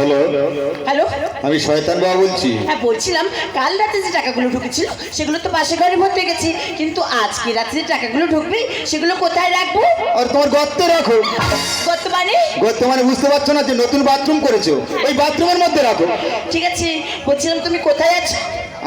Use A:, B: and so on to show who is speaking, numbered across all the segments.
A: Hello
B: hello?
A: আমি শয়তান বাবা বলছি।
B: হ্যাঁ বলছিলাম কাল রাতে যে টাকাগুলো ঢুকেছিল সেগুলো তো পাশে ঘরে ভর্তি গেছে। কিন্তু আজকে রাতে যে টাকাগুলো ঢুকবে সেগুলো কোথায় রাখব?
A: আর তোমার গর্তে রাখো।
B: গর্ত মানে?
A: গর্ত মানে বুঝতে পারছ না যে নতুন বাথরুম করেছ? ওই বাথরুমের মধ্যে রাখো।
B: ঠিক আছে বলছিলাম তুমি কোথায় আছো?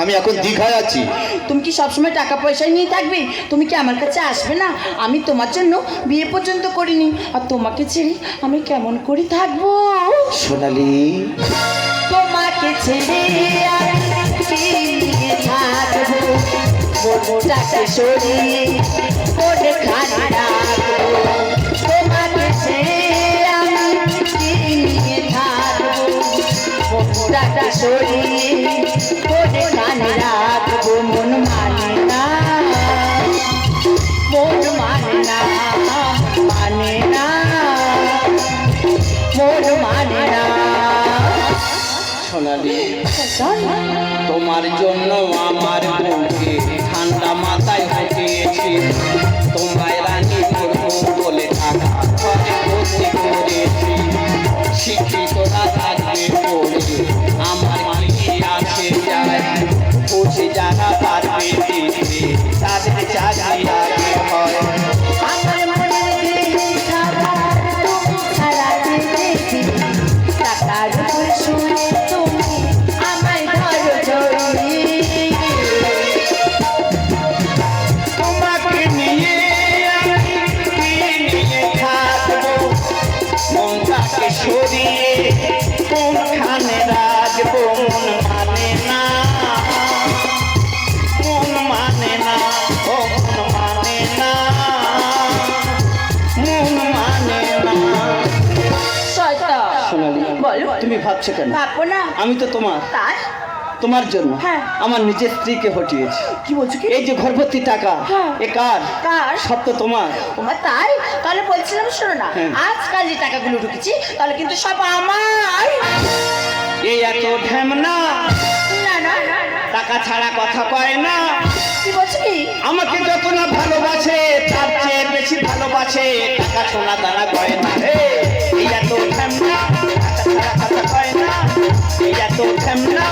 A: আমি এখন দীঘায় আছি।
B: তুমি কি সবসময় টাকা পয়সা নিয়ে থাকবে? তুমি কি আমার কাছে আসবে না? আমি তোমার জন্য বিয়ে পর্যন্ত করিনি। আর তোমাকে ছেড়ে আমি কেমন করে থাকব?
A: সোনালি।
B: তোমাকে ছেড়ে কি থাকব। মনটাকে সরিয়ে খানি রাখব? সরিয়ে মনে খানি রাখব মন মানে না মন মানে না মানে না মন মানে না
C: সোনালি, তোমার জন্য আমার বুকে ভাবছ কেন?
B: ভাববো না।
C: আমি তো তোমার
B: তার
C: তোমার জন্য
B: হ্যাঁ।
C: আমার নিজের স্ত্রীকে হটিয়েছি।
B: কি বলছো কি?
C: এই যে ঘরভর্তি টাকা
B: হ্যাঁ।
C: এ কার?
B: কার?
C: সব তো তোমার।
B: তোমার তাই? তাহলে বলছিলাম শোনো না।
C: হ্যাঁ।
B: আজকাল যে টাকাগুলো ঢুকেছি তাহলে কিন্তু সব আমার।
C: এই এত ঢেমনা
B: না না।
C: টাকা ছাড়া কথা কয় না।
B: কি বলছো কি?
C: আমাকে যত না ভালোবাসে তার চেয়ে বেশি ভালোবাসে টাকা সোনা তারা কয় না এই এত ঢেমনা এত ঢেমনা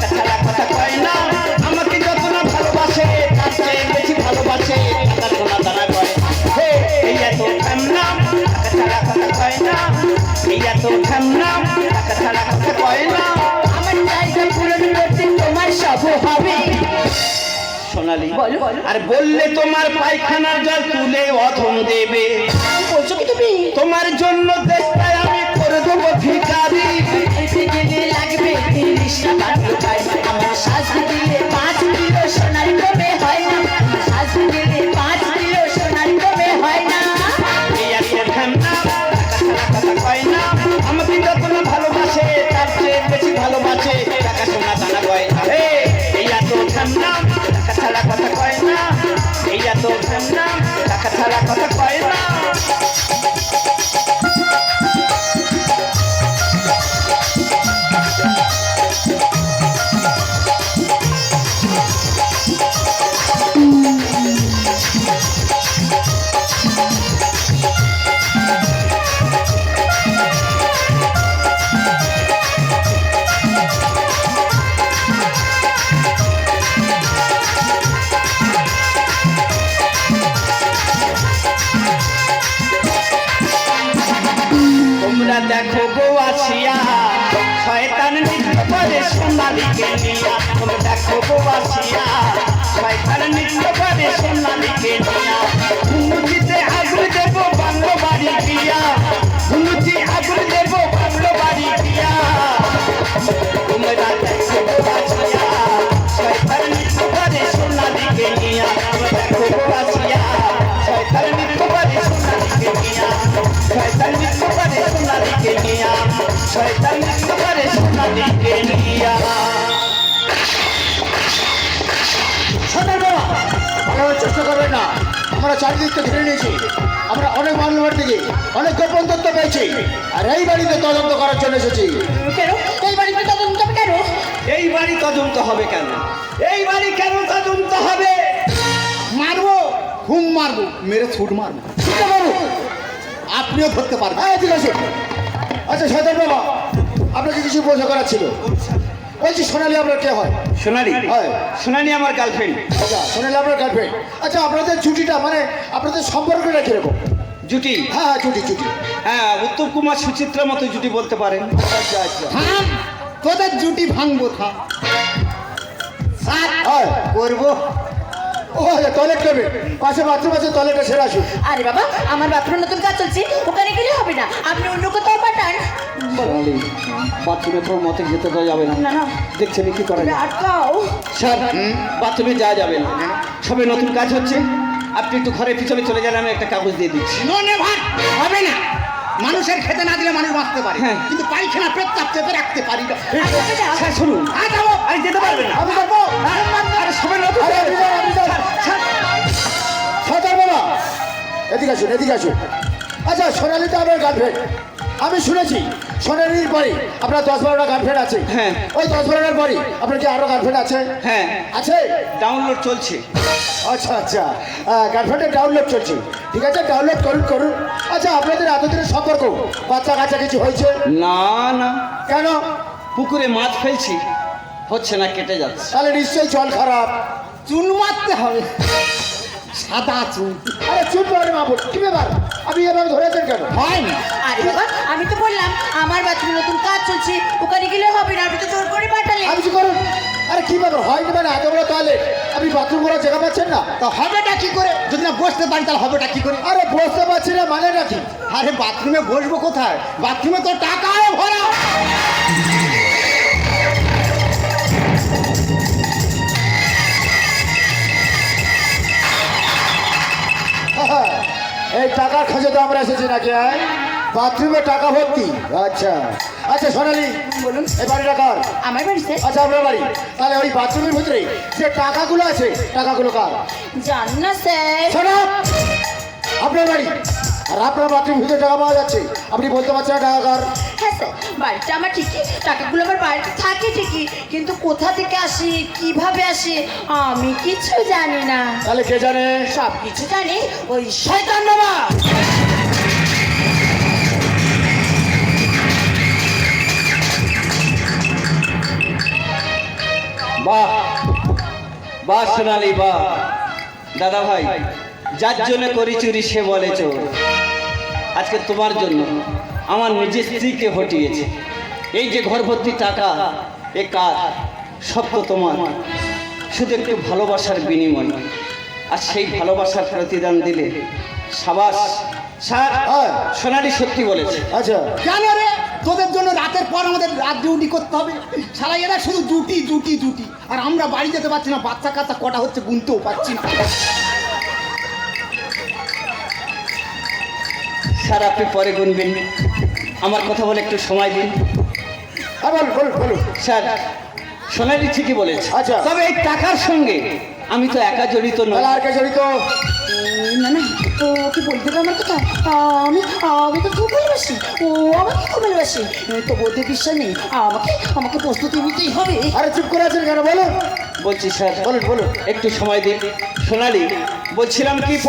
C: টাকা ছাড়া কথা কয় না আমাকে যত না ভালোবাসে তার চেয়ে বেশি ভালোবাসে টাকা সোনা তারা কয় হে এই এত কথা কয় না এই এত টাকা কথা কয় না
B: আমার চাহিদা পূরণ করতে তোমার সব হবে
C: সোনালি। আর বললে তোমার পায়খানার জল তুলে অধম দেবে
B: বলছো কি তুমি
C: তোমার জন্য দেশটায়
B: তিরিশটা বান্ধব ভাই আমার সোনার
C: নিয়া তোমরা দেখো গো সবাই শয়তান নিত্য পারে সোনালীকে নিয়া
A: আমরা চারিদিককে ঘিরে নিয়েছি। আমরা অনেক মামলার থেকে অনেক গোপন তথ্য পেয়েছি। আর এই বাড়িতে তদন্ত করার জন্য এসেছি।
B: কেন? এই বাড়িতে তদন্ত হবে কেন?
C: এই বাড়ি তদন্ত হবে কেন? এই বাড়ি কেন তদন্ত হবে?
A: মারবো ঘুম মারবো। মেরে ছুট মারবো। ছুটে মারবো। আপনিও ধরতে পারবেন। হ্যাঁ ঠিক আছে। আচ্ছা সাইদার বাবা আপনাকে কিছু বোঝা করার ছিল? বলছি সোনালি আপনার কে হয়?
C: সোনালি?
A: হয়।
C: সোনালি আমার গার্লফ্রেন্ড
A: আচ্ছা সোনালি আপনার গার্লফ্রেন্ড আচ্ছা আপনাদের জুটিটা মানে আপনাদের সম্পর্কটা কীরকম?
C: জুটি?
A: হ্যাঁ হ্যাঁ জুটি জুটি।
C: হ্যাঁ উত্তম কুমার সুচিত্রা মতো জুটি বলতে পারেন।
A: আচ্ছা আচ্ছা।
D: তোদের জুটি ভাঙবো থা
A: হ্যাঁ।
D: করব।
A: ও আচ্ছা টয়লেট পাশে বাথরুম আছে টয়লেটে সেরে আসুন
B: আরে বাবা আমার বাথরুম নতুন কাজ চলছে ওখানে গেলে হবে না। আপনি অন্য কোথাও পাঠান।
C: বাথরুমে তোর মতে যেতে দেওয়া যাবে না।
B: না না।
C: দেখছেন কি করা
B: আটকাও।
C: স্যার বাথরুমে যাওয়া যাবে না। সবে নতুন কাজ হচ্ছে। আপনি একটু ঘরের পিছনে চলে যান আমি একটা কাগজ দিয়ে দিচ্ছি।
D: হবে না। মানুষের খেতে না দিলে মানুষ বাঁচতে পারে।
C: হ্যাঁ।
D: কিন্তু পায়খানা পেটটা চেপে রাখতে পারি না।
C: শুনুন
D: আ, যাব।
C: আরে যেতে পারবেন না।
A: আমি যাব।
C: আরে সবে নতুন
A: এদিকে আসুন এদিকে আসুন। আচ্ছা সোনালি তো আপনার গার্লফ্রেন্ড আমি শুনেছি সোনালির পরে আপনার দশ বারোটা গার্লফ্রেন্ড আছে।
C: হ্যাঁ।
A: ওই দশ বারোটার পরে আপনার কি আরও গার্লফ্রেন্ড আছে?
C: হ্যাঁ।
A: আছে?
C: ডাউনলোড চলছে।
A: আচ্ছা আচ্ছা। গার্লফ্রেন্ডের ডাউনলোড চলছে। ঠিক আছে ডাউনলোড করুন করুন। আচ্ছা আপনাদের এতদিনের সম্পর্ক বাচ্চা কাচ্চা কিছু হয়েছে?
C: না না।
A: কেন?
C: পুকুরে মাছ ফেলছি হচ্ছে না কেটে যাচ্ছে।
A: তাহলে নিশ্চয়ই জল খারাপ।
D: চুন মারতে হবে। সাদা চুন
A: আরে চুপ করে মা কি ব্যাপার? আপনি এভাবে ধরেছেন কেন?
D: হয় না।
B: আরে বাবা আমি তো বললাম আমার বাথরুম নতুন কাজ চলছে ওখানে গেলে হবে না আপনি তো জোর করে পাঠালে।
A: আপনি কি করুন? আরে কি ব্যাপার হয়নি মানে এত বড় তাহলে আপনি বাথরুম করার জায়গা পাচ্ছেন না?
D: তা হবেটা কি করে? যদি না বসতে পারি তাহলে হবেটা কি করে?
A: আরে বসতে পারছি না মানে নাকি
D: আরে বাথরুমে বসবো কোথায়? বাথরুমে তো টাকাও ভরা।
A: এই টাকার খোঁজে তো আমরা এসেছি নাকি হ্যাঁ? বাথরুমে টাকা ভর্তি। আচ্ছা। আচ্ছা সোনালি
B: বলুন।
A: এই বাড়িটা কার?
B: আমার বাড়িতে
A: আচ্ছা আপনার বাড়ি। তাহলে ওই বাথরুমের ভিতরে যে টাকাগুলো আছে টাকাগুলো কার?
B: জান না স্যার।
A: শোনো আপনার বাড়ি। আর আপনার বাথরুমের ভিতরে টাকা পাওয়া যাচ্ছে। আপনি বলতে পারছেন টাকা কার?
B: হ্যাঁ স্যার বাড়িটা আমার ঠিকই টাকাগুলো আমার বাড়িতে থাকে ঠিকই কিন্তু কোথা থেকে আসি কীভাবে আসে আমি কিছু জানি না।
A: তাহলে কে জানে?
B: সব কিছু জানি ওই শয়তান বাবা।
C: বাহ বাহ সোনালি বাহ। দাদা ভাই যার জন্য করি চুরি সে বলে চোর। আজকে তোমার জন্য। আমার নিজের স্ত্রীকে হটিয়েছে এই যে ঘর ভর্তি টাকা এ কার? সব তো তোমার। শুধু একটু ভালোবাসার বিনিময়। আর সেই ভালোবাসার প্রতিদান দিলে সাবাস স্যার
A: হ্যাঁ।
C: সোনালি সত্যি বলেছে।
A: আচ্ছা।
D: কেন রে? তোদের জন্য রাতের পর আমাদের রাত ডিউটি করতে হবে। সারা এরা শুধু জুটি জুটি জুটি আর আমরা বাড়ি যেতে পারছি না বাচ্চা কাচ্চা কটা হচ্ছে গুনতেও পারছি না।
C: স্যার আপনি পরে গুনবেন। আমার কথা বলে একটু সময় দিন।
A: হ্যাঁ বলুন বলুন
C: স্যার সোনালি ঠিকই বলেছে?
A: আচ্ছা।
C: তবে এই টাকার সঙ্গে আমি তো একা জড়িত নই।
A: আর কে জড়িত?
B: না না ও কি বলতে আমার কথা? আমি আমি তো খুব ভালোবাসি। ও আমাকে খুব ভালোবাসি। তো বলতে বিশ্বাস নেই। আমাকে আমাকে প্রস্তুতি নিতেই হবে।
A: আরে চুপ করে আছেন কেন বলুন।
C: বলছি স্যার
A: বলুন বলুন।
C: একটু সময় দিন। সোনালি বলছিলাম কি প-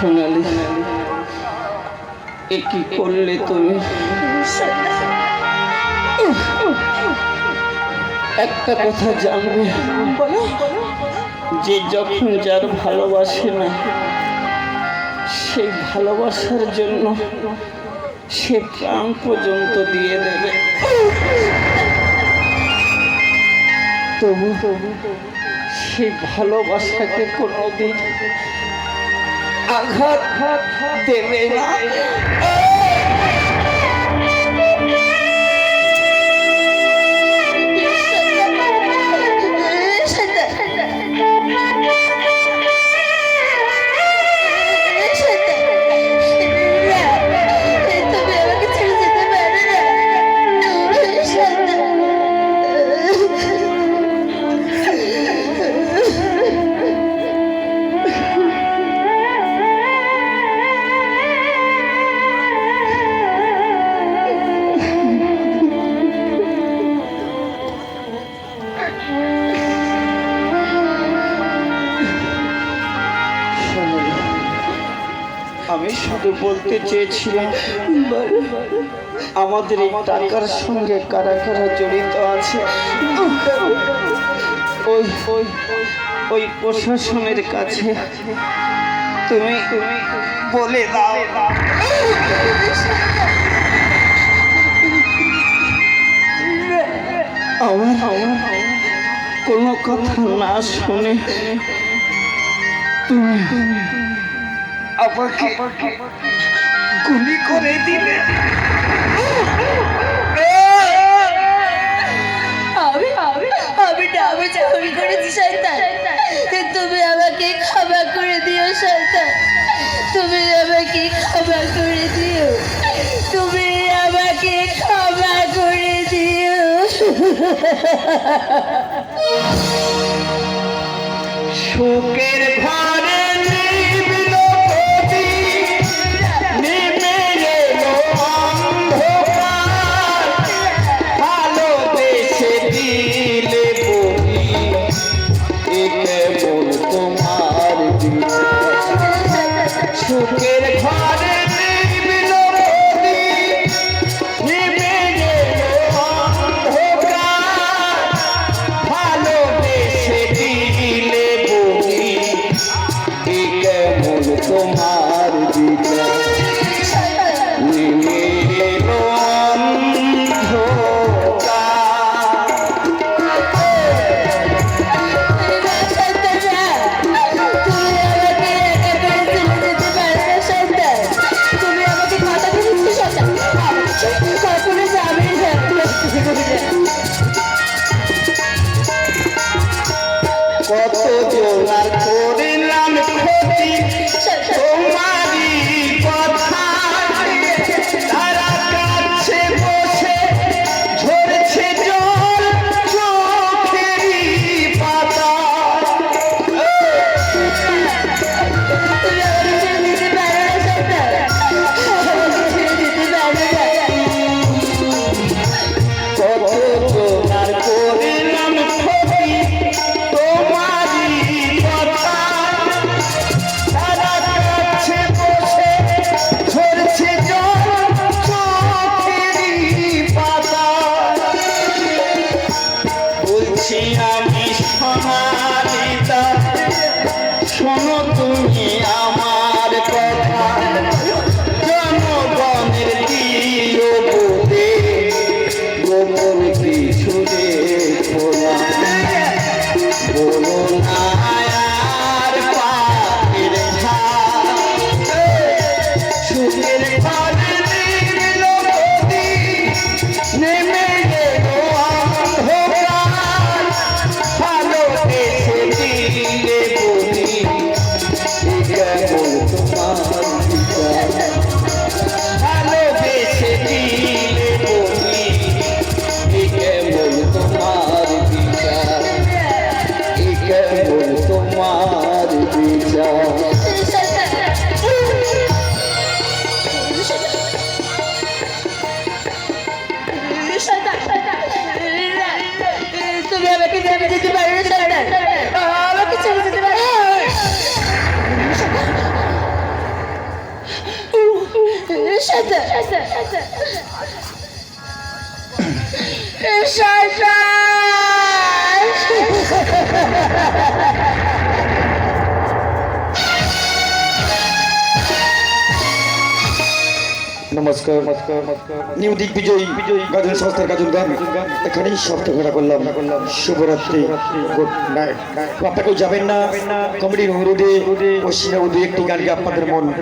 C: সোনালি, এ কি করলে তুমি? একটা কথা জানবে? যে যখন যার ভালোবাসে না, সেই ভালোবাসার জন্য সে প্রাণ পর্যন্ত দিয়ে দেবে। তবু তবু সেই ভালোবাসাকে কোনোদিন আঘাত দেবে না আমাদের এই টাকার সঙ্গে কারা কারা জড়িত আছে? ওই ওই ওই প্রশাসনের কাছে তুমি তুমি বলে দাও। আমার আমার কোনো কথা না শুনে তুমি আমাকে গুলি করে দিলে।
B: আমি আমি আমি করেছি শয়তান। তুমি আমাকে ক্ষমা করে দিও শয়তান। তুমি আমাকে ক্ষমা করে দিও। তুমি আমাকে ক্ষমা করে দিও।
C: শোকের ঘরে সুখের ঘরে Yeah.
E: নমস্কার। নিউ দিগ্বিজয়ী গাজন সংস্থার গাজন গান। এখানেই সব ঘোরা করলাম। শুভরাত্রি। Good night. আপনাকেও যাবেন না। কমেডির অনুরোধে ও সিনেমা একটি গান আপনাদের মন